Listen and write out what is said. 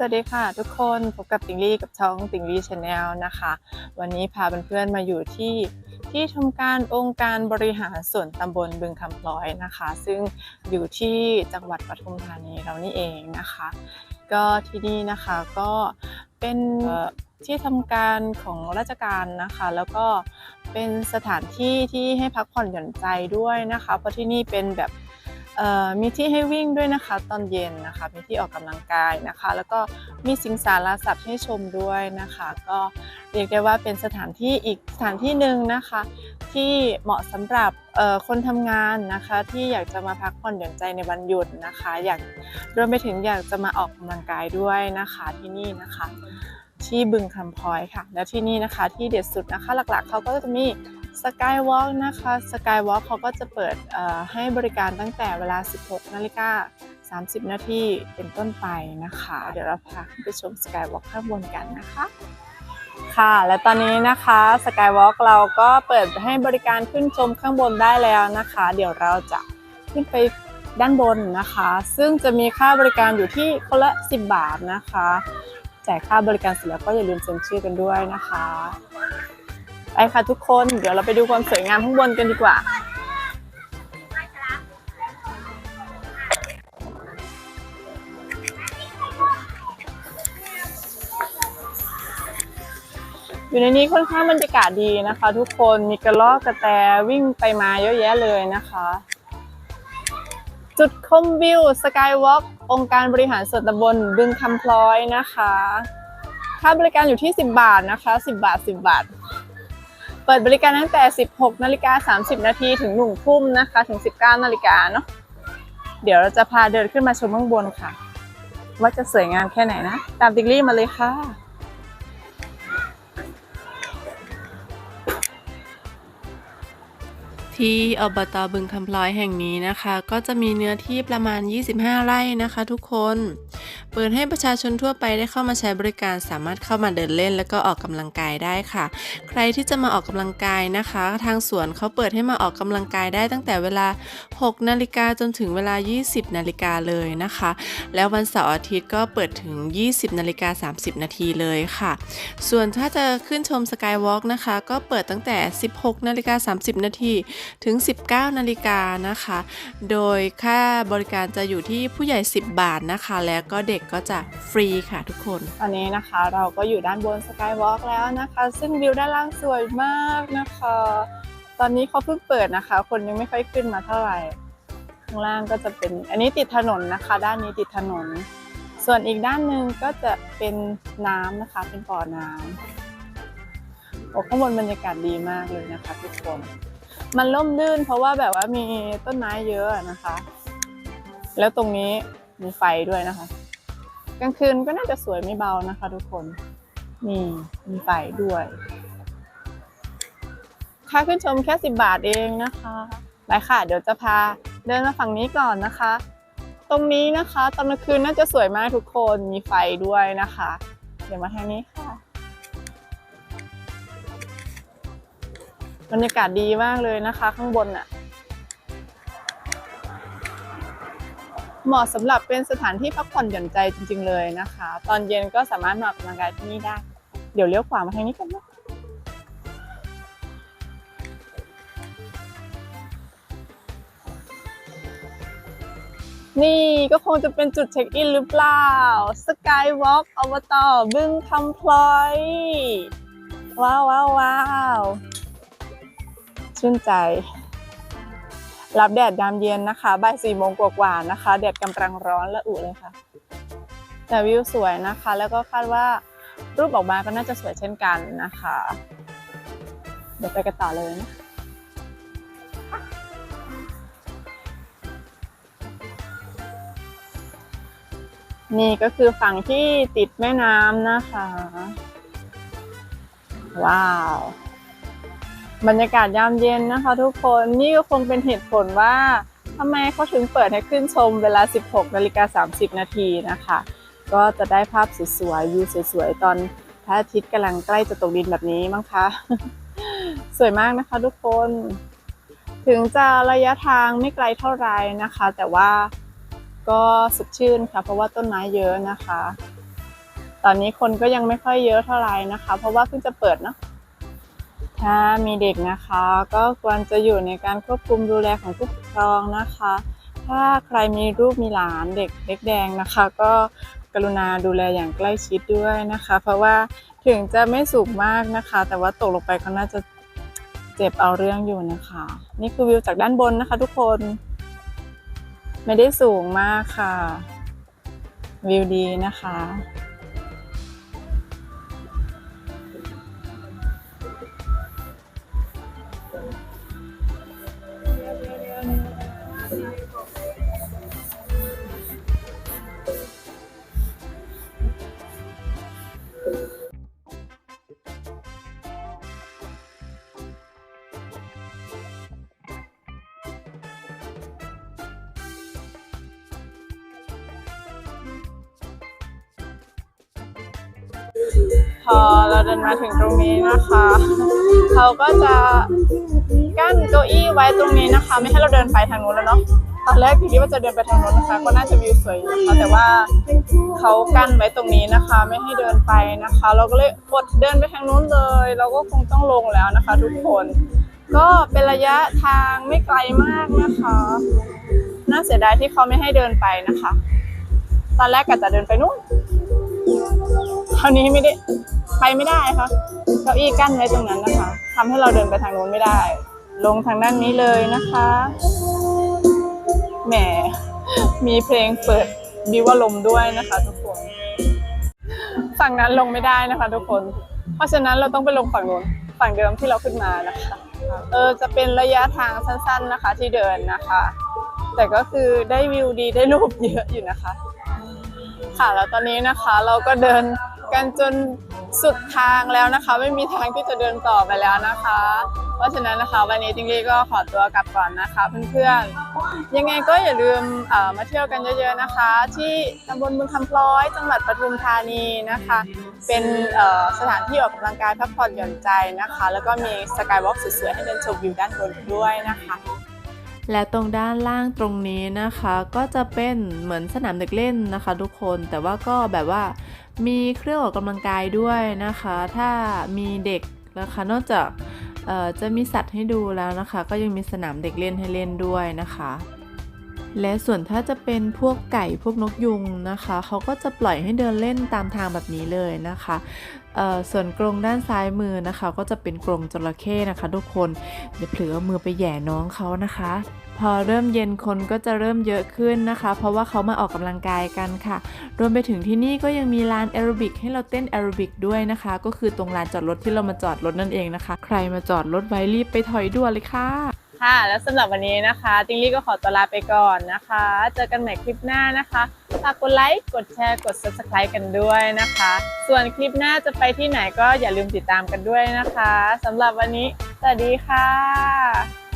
สวัสดีค่ะทุกคนพบกับติงลี่กับช่องติงลี่ชาแนลนะคะ วันนี้พาเพื่อนๆมาอยู่ที่ที่ทำการองค์การบริหารส่วนตำบลบึงคำพลอยนะคะ ซึ่งอยู่ที่จังหวัดปทุมธานีเรานี่เองนะคะ ก็ที่นี่นะคะก็เป็นที่ทำการของราชการนะคะ แล้วก็เป็นสถานที่ที่ให้พักผ่อนหย่อนใจด้วยนะคะ เพราะที่นี่เป็นแบบ มีที่ให้วิ่งด้วยนะคะตอนเย็นนะคะ มีที่ออกกำลังกายนะคะ แล้วก็มีสิงสารสัตว์ให้ชมด้วยนะคะ ก็เรียกได้ว่าเป็นสถานที่อีกสถานที่หนึ่งนะคะ ที่เหมาะสำหรับคนทำงานนะคะ ที่อยากจะมาพักผ่อนหย่อนใจในวันหยุดนะคะ อยากรวมไปถึงอยากจะมาออกกำลังกายด้วยนะคะที่นี่นะคะ ที่บึงคำพลอยค่ะ และที่นี่นะคะที่เด็ดสุดนะคะ หลักๆเขาก็จะมี สกายวอล์กนะคะสกายวอล์กเขาก็จะเปิดให้บริการตั้งแต่เวลา 16นาฬิกา30 นาทีเป็นต้นไปนะคะ เดี๋ยวเราพาไปชมสกายวอล์กข้างบนกันนะคะ ค่ะ และตอนนี้นะคะสกายวอล์กเราก็เปิดให้บริการขึ้นชมข้างบนได้แล้วนะคะ เดี๋ยวเราจะขึ้นไปด้านบนนะคะ ซึ่งจะมีค่าบริการอยู่ที่คนละ 10 บาทนะคะจ่ายค่าบริการเสร็จแล้วก็อย่าลืมเซ็นชื่อกันด้วยนะคะ ไปค่ะทุกคน เดี๋ยวเราไปดูความสวยงามข้างบนกันดีกว่า อยู่ในนี้ค่อนข้างบรรยากาศดีนะคะ ทุกคน มีกระรอกกระแตวิ่งไปมาเยอะแยะเลยนะคะ จุดชมวิวสกายวอล์กองค์การบริหารส่วนตำบลบึงคำพลอยนะคะ ค่าบริการอยู่ที่ 10 บาทนะคะ 10 บาท 10 บาท เปิดบริการตั้งแต่ 16นาฬิกา30 นาทีถึง1ทุ่มนะคะ ถึง 19นาฬิกาเนาะเดี๋ยวเราจะพาเดินขึ้นมาชมข้างบนค่ะ ว่าจะสวยงามแค่ไหนนะ ตามติกลี่มาเลยค่ะที่อบตบึงคำพลอยแห่งนี้นะคะ ก็จะมีเนื้อที่ประมาณ 25 ไร่นะคะทุกคน เปิดให้ประชาชนทั่วไปได้เข้ามาใช้บริการสามารถเข้ามาเดินเล่น แล้วก็ออกกำลังกายได้ค่ะ ใครที่จะมาออกกำลังกายนะคะ ทางสวนเขาเปิดให้มาออกกำลังกายได้ตั้งแต่เวลา 6 นาฬิกาจนถึงเวลา 20 นาฬิกาเลยนะคะ แล้ววันเสาร์อาทิตย์ก็เปิดถึง 20 นาฬิกา 30 นาทีเลยค่ะ ส่วนถ้าจะขึ้นชมสกายวอล์กนะคะ ก็เปิดตั้งแต่ 16 นาฬิกา 30 นาทีถึง 19 นาฬิกานะคะ โดยค่าบริการจะอยู่ที่ผู้ใหญ่ 10 บาทนะคะ แล้วก็เด็กก็จะฟรีค่ะทุกคน ตอนนี้นะคะเราก็อยู่ด้านบนสกายวอล์กแล้วนะคะ ซึ่งวิวด้านล่างสวยมากนะคะ ตอนนี้เขาเพิ่งเปิดนะคะ คนยังไม่ค่อยขึ้นมาเท่าไหร่ ข้างล่างก็จะเป็นอันนี้ติดถนนนะคะ ด้านนี้ติดถนน ส่วนอีกด้านหนึ่งก็จะเป็นน้ำนะคะ เป็นบ่อน้ำโอ้ข้างบนบรรยากาศดีมากเลยนะคะ ทุกคน มันร่มรื่น เพราะว่าแบบว่ามีต้นไม้เยอะอะนะคะ แล้วตรงนี้มีไฟด้วยนะคะ กลางคืนก็น่าจะสวยไม่เบานะคะ ทุกคน นี่มีไฟด้วยค่าขึ้นชมแค่10บาทเองนะคะไปค่ะ เดี๋ยวจะพาเดินมาฝั่งนี้ก่อนนะคะ ตรงนี้นะคะตอนกลางคืนน่าจะสวยมากทุกคนมีไฟด้วยนะคะ เดี๋ยวมาทางนี้ค่ะบรรยากาศดีมากเลยนะคะ ข้างบนน่ะ เหมาะสำหรับเป็นสถานที่พักผ่อนหย่อนใจจริง ๆ เลยนะคะ ตอนเย็นก็สามารถมาออกกำลังกายที่นี่ได้ เดี๋ยวเลี้ยวขวามาทางนี้กันนะนี่ก็คงจะเป็นจุดเช็คอินหรือเปล่า Skywalk อบตบึงคำพลอย ว้าวว้าวว้าวชื่นใจ รับแดดยามเย็นนะคะบ่ายสี่โมงกว่าๆนะคะ แดดกำลังร้อนและอุ่เลยค่ะ แต่วิวสวยนะคะ แล้วก็คาดว่ารูปออกมาก็น่าจะสวยเช่นกันนะคะ เดี๋ยวไปกันต่อเลยนะนี่ก็คือฝั่งที่ติดแม่น้ำนะคะ ว้าว บรรยากาศยามเย็นนะคะ ทุกคนนี่ก็คงเป็นเหตุผลว่าทำไมเขาถึงเปิดให้ขึ้นชมเวลา 16นาฬิกา30 นาทีนะคะ ก็จะได้ภาพสวยๆวิวสวยๆ ตอนพระอาทิตย์กำลังใกล้จะตกดินแบบนี้มั้งคะ สวยมากนะคะทุกคน ถึงจะระยะทางไม่ไกลเท่าไหร่นะคะ แต่ว่าก็สดชื่นค่ะ เพราะว่าต้นไม้เยอะนะคะ ตอนนี้คนก็ยังไม่ค่อยเยอะเท่าไหร่นะคะ เพราะว่าเพิ่งจะเปิดเนาะ ถ้ามีเด็กนะคะ ก็ควรจะอยู่ในการควบคุมดูแลของผู้ปกครองนะคะ ถ้าใครมีลูกมีหลานเด็กเล็กแดงนะคะ ก็กรุณาดูแลอย่างใกล้ชิดด้วยนะคะ เพราะว่าถึงจะไม่สูงมากนะคะ แต่ว่าตกลงไปก็น่าจะเจ็บเอาเรื่องอยู่นะคะ นี่คือวิวจากด้านบนนะคะ ทุกคน ไม่ได้สูงมากค่ะ วิวดีนะคะ พอเราเดินมาถึงตรงนี้นะคะเขาก็จะกั้นเก้าอี้ไว้ตรงนี้นะคะ ไม่ให้เราเดินไปทางนู้นแล้วเนาะตอนแรกคิดว่าจะเดินไปทางนู้นนะคะ ก็น่าจะวิวสวยนะคะแต่ว่าเขากั้นไว้ตรงนี้นะคะ ไม่ให้เดินไปนะคะ เราก็เลยอดเดินไปทางนู้นเลย เราก็คงต้องลงแล้วนะคะ ทุกคน ก็เป็นระยะทางไม่ไกลมากนะคะ น่าเสียดายที่เขาไม่ให้เดินไปนะคะ ตอนแรกกะจะเดินไปนู้นาวนี้ไม่ได้ไปไม่ได้ค่ะ เก้าอี้กั้นไว้ตรงนั้นนะคะทำให้เราเดินไปทางโน้นไม่ได้ ลงทางด้านนี้เลยนะคะ แหม มีเพลงเปิดบิวลมด้วยนะคะ ทุกคน ฝั่งนั้นลงไม่ได้นะคะ ทุกคน เพราะฉะนั้นเราต้องไปลงฝั่งโน้น ฝั่งเดิมที่เราขึ้นมานะคะ เออ จะเป็นระยะทางสั้น ๆนะคะ ที่เดินนะคะ แต่ก็คือได้วิวดีได้รูปเยอะอยู่นะคะ ค่ะ แล้วตอนนี้นะคะเราก็เดิน กันจนสุดทางแล้วนะคะ ไม่มีทางที่จะเดินต่อไปแล้วนะคะ เพราะฉะนั้นนะคะวันนี้จิงลี่ก็ขอตัวกลับก่อนนะคะ เพื่อนๆ ยังไงก็อย่าลืมมาเที่ยวกันเยอะๆนะคะ ที่ตำบลบึงคำพลอยจังหวัดปทุมธานีนะคะ เป็นสถานที่ออกกำลังกายพักผ่อนหย่อนใจนะคะ แล้วก็มีสกายวอล์กสวยๆให้เดินชมวิวด้านบนด้วยนะคะ และตรงด้านล่างตรงนี้นะคะ ก็จะเป็นเหมือนสนามเด็กเล่นนะคะ ทุกคนแต่ว่าก็แบบว่ามีเครื่องออกกำลังกายด้วยนะคะ ถ้ามีเด็กนะคะนอกจากจะมีสัตว์ให้ดูแล้วนะคะ ก็ยังมีสนามเด็กเล่นให้เล่นด้วยนะคะ และส่วนถ้าจะเป็นพวกไก่พวกนกยุงนะคะเขาก็จะปล่อยให้เดินเล่นตามทางแบบนี้เลยนะคะส่วนกรงด้านซ้ายมือนะคะ ก็จะเป็นกรงจระเข้นะคะ ทุกคนอย่าเผลอเอามือไปแย่น้องเขานะคะ พอเริ่มเย็นคนก็จะเริ่มเยอะขึ้นนะคะ เพราะว่าเขามาออกกำลังกายกันค่ะ รวมไปถึงที่นี่ก็ยังมีลานแอโรบิกให้เราเต้นแอโรบิกด้วยนะคะ ก็คือตรงลานจอดรถที่เรามาจอดรถนั่นเองนะคะ ใครมาจอดรถไว้รีบไปถอยด่วนเลยค่ะ ค่ะ แล้วสำหรับวันนี้นะคะ ติงลี่ก็ขอตัวลาไปก่อนนะคะ เจอกันใหม่คลิปหน้านะคะฝากกดไลค์กดแชร์กด subscribe กันด้วยนะคะ ส่วนคลิปหน้าจะไปที่ไหนก็อย่าลืมติดตามกันด้วยนะคะสำหรับวันนี้สวัสดีค่ะ